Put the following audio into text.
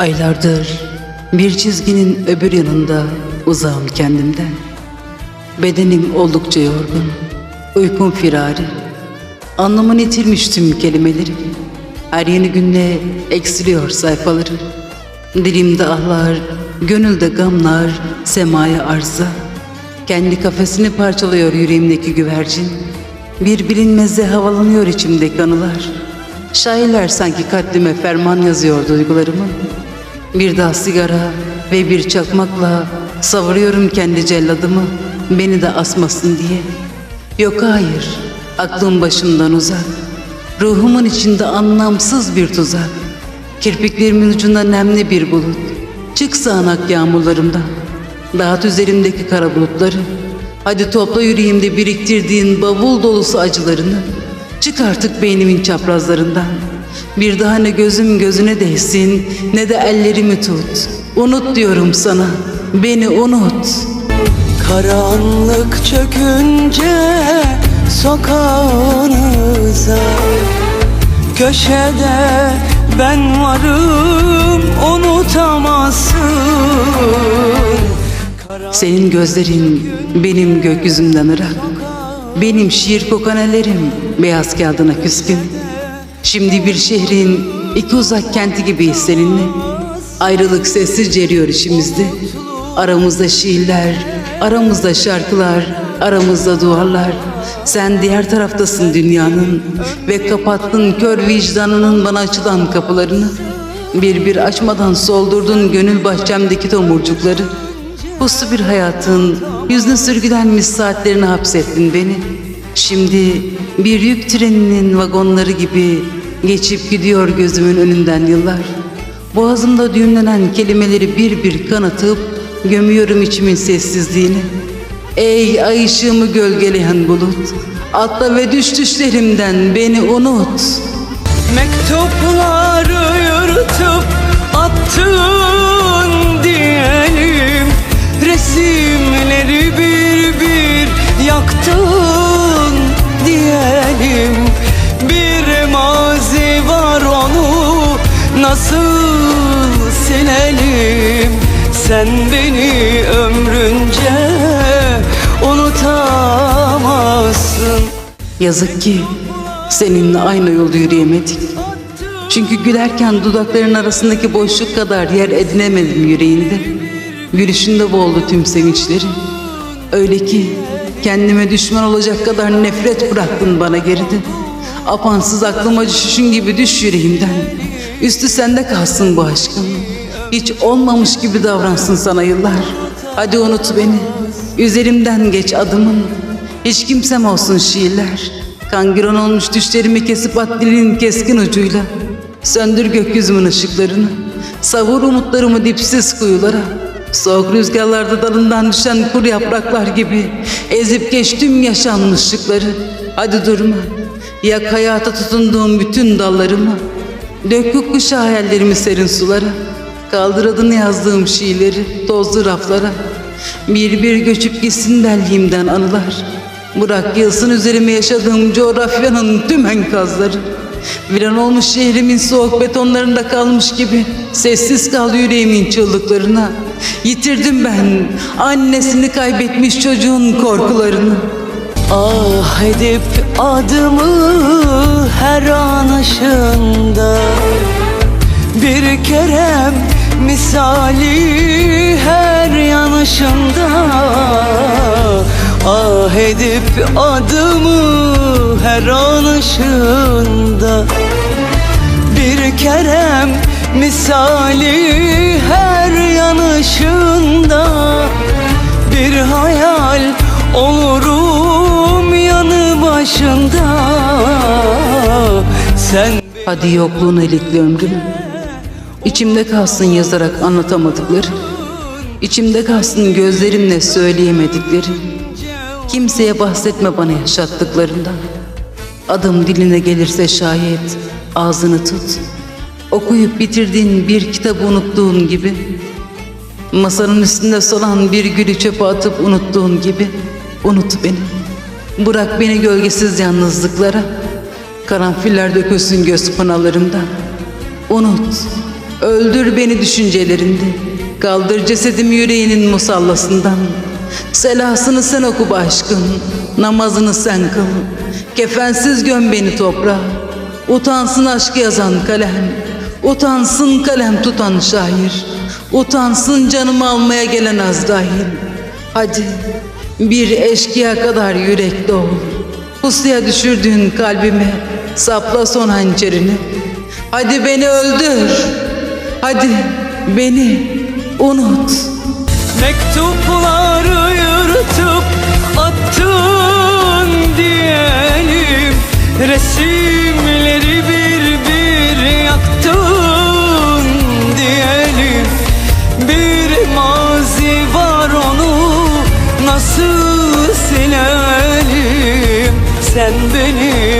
Aylardır bir çizginin öbür yanında uzağım kendimden. Bedenim oldukça yorgun, uykum firari. Anlamını yitirmiş tüm kelimelerim. Her yeni günle eksiliyor sayfaları. Dilimde ahlar, gönülde gamlar, semaya arza. Kendi kafesini parçalıyor yüreğimdeki güvercin. Bir bilinmezde havalanıyor içimdeki anılar. Şairler sanki kalbime ferman yazıyor duygularımın. Bir daha sigara ve bir çakmakla savuruyorum kendi celladımı beni de asmasın diye. Yok hayır, aklım başımdan uzak. Ruhumun içinde anlamsız bir tuzak. Kirpiklerimin ucunda nemli bir bulut. Çık sağanak yağmurlarımdan. Dağıt üzerimdeki kara bulutları. Hadi topla yüreğimde biriktirdiğin bavul dolusu acılarını. Çık artık beynimin çaprazlarından. Bir daha ne gözüm gözüne değsin ne de ellerimi tut. Unut diyorum sana. Beni unut. Karanlık çökünce sokağınıza Köşede ben varım unutamazsın Senin gözlerin benim gökyüzümden ırak. Benim şiir kokan ellerim beyaz kağıdına küskün. Şimdi bir şehrin iki uzak kenti gibiyiz seninle. Ayrılık sessizce eriyor içimizde. Aramızda şiirler, aramızda şarkılar, aramızda duvarlar. Sen diğer taraftasın dünyanın ve kapattın kör vicdanının bana açılan kapılarını. Bir bir açmadan soldurdun gönül bahçemdeki tomurcukları. Puslu bir hayatın yüzüne sürgülenmiş saatlerine hapsettin beni. Şimdi bir yük treninin vagonları gibi geçip gidiyor gözümün önünden yıllar. Boğazımda düğümlenen kelimeleri bir bir kanatıp gömüyorum içimin sessizliğini. Ey ay ışığımı gölgeleyen bulut, atla ve düş düşlerimden beni unut. Mektupları nasıl silelim Sen beni ömrünce unutamazsın Yazık ki seninle aynı yolda yürüyemedik. Çünkü gülerken dudakların arasındaki boşluk kadar yer edinemedim yüreğinde. Gülüşünde boğuldu tüm sevinçlerim. Öyle ki kendime düşman olacak kadar nefret bıraktın bana geride. Apansız aklıma düşüşün gibi düş yüreğimden. Üstü sende kalsın bu aşkın. Hiç olmamış gibi davransın sana yıllar. Hadi unut beni. Üzerimden geç adımın. Hiç kimsem olsun şiirler. Kangren olmuş düşlerimi kesip at dilinin keskin ucuyla. Söndür gökyüzümün ışıklarını. Savur umutlarımı dipsiz kuyulara. Soğuk rüzgarlarda dalından düşen kuru yapraklar gibi ezip geç tüm yaşanmışlıkları. Hadi durma. Yak hayata tutunduğum bütün dallarımı. Dök gökkuşağı hayallerimi serin sulara. Kaldır adını yazdığım şiirleri tozlu raflara. Bir bir göçüp gitsin delliğimden anılar. Bırak yılsın üzerime yaşadığım coğrafyanın tüm enkazları. Viran olmuş şehrimin soğuk betonlarında kalmış gibi sessiz kal yüreğimin çığlıklarına. Yitirdim ben annesini kaybetmiş çocuğun korkularını. Ah edip adımı her anışında Bir kerem misali her yanışında. Ah edip adımı her anışında Bir kerem misali her yanışında. Bir hayal olurum yanı başında. Sen Hadi yokluğun elikli ömrümü. İçimde kalsın yazarak anlatamadıkları. İçimde kalsın gözlerimle söyleyemedikleri. Kimseye bahsetme bana yaşattıklarından. Adım diline gelirse şayet ağzını tut. Okuyup bitirdiğin bir kitabı unuttuğun gibi. Masanın üstünde solan bir gülü çöpe atıp unuttuğun gibi. Unut beni. Bırak beni gölgesiz yalnızlıklara. Karanfiller dökülsün göz pınalarımdan. Unut. Öldür beni düşüncelerinde. Kaldır cesedim yüreğinin musallasından. Selasını sen oku aşkım. Namazını sen kıl. Kefensiz göm beni toprağa. Utansın aşkı yazan kalem. Utansın kalem tutan şair. Utansın canımı almaya gelen Azrail. Hadi bir eşkıya kadar yürekli ol. Pusuya düşürdüğün kalbime sapla son hançerini. Hadi beni öldür. Hadi beni unut. Mektupları yırtıp attın diyelim. Resimleri bir bir yaktın diyelim. Bir mazi var onu nasıl silelim? Sen benim